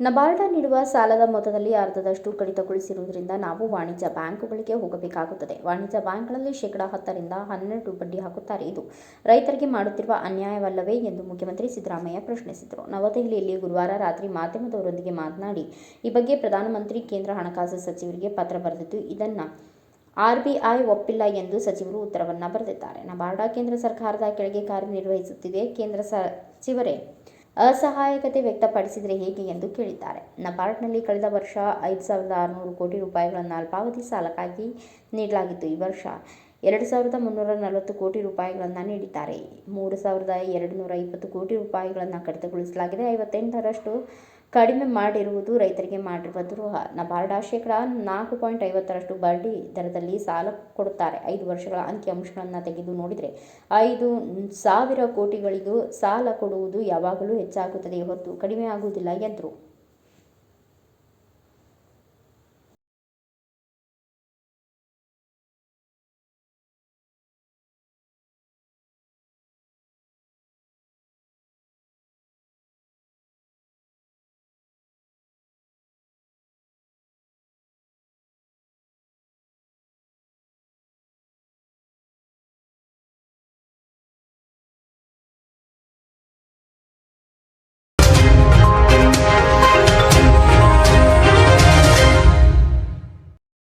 ನಬಾರ್ಡ ನೀಡುವ ಸಾಲದ ಮೊತ್ತದಲ್ಲಿ ಅರ್ಧದಷ್ಟು ಕಡಿತಗೊಳಿಸಿರುವುದರಿಂದ ನಾವು ವಾಣಿಜ್ಯ ಬ್ಯಾಂಕುಗಳಿಗೆ ಹೋಗಬೇಕಾಗುತ್ತದೆ. ವಾಣಿಜ್ಯ ಬ್ಯಾಂಕ್ಗಳಲ್ಲಿ ಶೇಕಡಾ ಹತ್ತರಿಂದ ಹನ್ನೆರಡು ಬಡ್ಡಿ ಹಾಕುತ್ತಾರೆ ಇದು. ರೈತರಿಗೆ ಮಾಡುತ್ತಿರುವ ಅನ್ಯಾಯವಲ್ಲವೇ ಎಂದು ಮುಖ್ಯಮಂತ್ರಿ ಸಿದ್ದರಾಮಯ್ಯ ಪ್ರಶ್ನಿಸಿದರು. ನವದೆಹಲಿಯಲ್ಲಿ ಗುರುವಾರ ರಾತ್ರಿ ಮಾಧ್ಯಮದವರೊಂದಿಗೆ ಮಾತನಾಡಿ, ಈ ಬಗ್ಗೆ ಪ್ರಧಾನಮಂತ್ರಿ ಕೇಂದ್ರ ಹಣಕಾಸು ಸಚಿವರಿಗೆ ಪತ್ರ ಬರೆದಿದ್ದು, ಇದನ್ನು ಆರ್ಬಿಐ ಒಪ್ಪಿಲ್ಲ ಎಂದು ಸಚಿವರು ಉತ್ತರವನ್ನು ಬರೆದಿದ್ದಾರೆ. ನಬಾರ್ಡ ಕೇಂದ್ರ ಸರ್ಕಾರದ ಕೆಳಗೆ ಕಾರ್ಯನಿರ್ವಹಿಸುತ್ತಿದೆ. ಕೇಂದ್ರ ಸಚಿವರೇ ಅಸಹಾಯಕತೆ ವ್ಯಕ್ತಪಡಿಸಿದರೆ ಹೇಗೆ ಎಂದು ಕೇಳಿದ್ದಾರೆ. ನಬಾರ್ಡ್ನಲ್ಲಿ ಕಳೆದ ವರ್ಷ ಐದು ಸಾವಿರದ ಆರುನೂರು ಕೋಟಿ ರೂಪಾಯಿಗಳನ್ನು ಅಲ್ಪಾವಧಿ ಸಾಲಕ್ಕಾಗಿ ನೀಡಲಾಗಿತ್ತು. ಈ ವರ್ಷ ಎರಡು ಸಾವಿರದ ಮುನ್ನೂರ ನಲವತ್ತು ಕೋಟಿ ರೂಪಾಯಿಗಳನ್ನು ನೀಡಿದ್ದಾರೆ. ಮೂರು ಸಾವಿರದ ಎರಡು ನೂರ ಇಪ್ಪತ್ತು ಕೋಟಿ ರೂಪಾಯಿಗಳನ್ನು ಕಡಿತಗೊಳಿಸಲಾಗಿದೆ. ಐವತ್ತೆಂಟರಷ್ಟು ಕಡಿಮೆ ಮಾಡಿರುವುದು ರೈತರಿಗೆ ಮಾಡಿರುವ ದ್ರೋಹ ನಬಾರ್ಡ ಶೇಕಡ ನಾಲ್ಕು ಪಾಯಿಂಟ್ ಐವತ್ತರಷ್ಟು ಬಡ್ಡಿ ದರದಲ್ಲಿ ಸಾಲ ಕೊಡುತ್ತಾರೆ. ಐದು ವರ್ಷಗಳ ಅಂಕಿಅಂಶಗಳನ್ನು ತೆಗೆದು ನೋಡಿದರೆ ಐದು ಸಾವಿರ ಕೋಟಿಗಳಿಗೂ ಸಾಲ ಕೊಡುವುದು ಯಾವಾಗಲೂ ಹೆಚ್ಚಾಗುತ್ತದೆ ಹೊರತು ಕಡಿಮೆ ಆಗುವುದಿಲ್ಲ ಎಂದರು.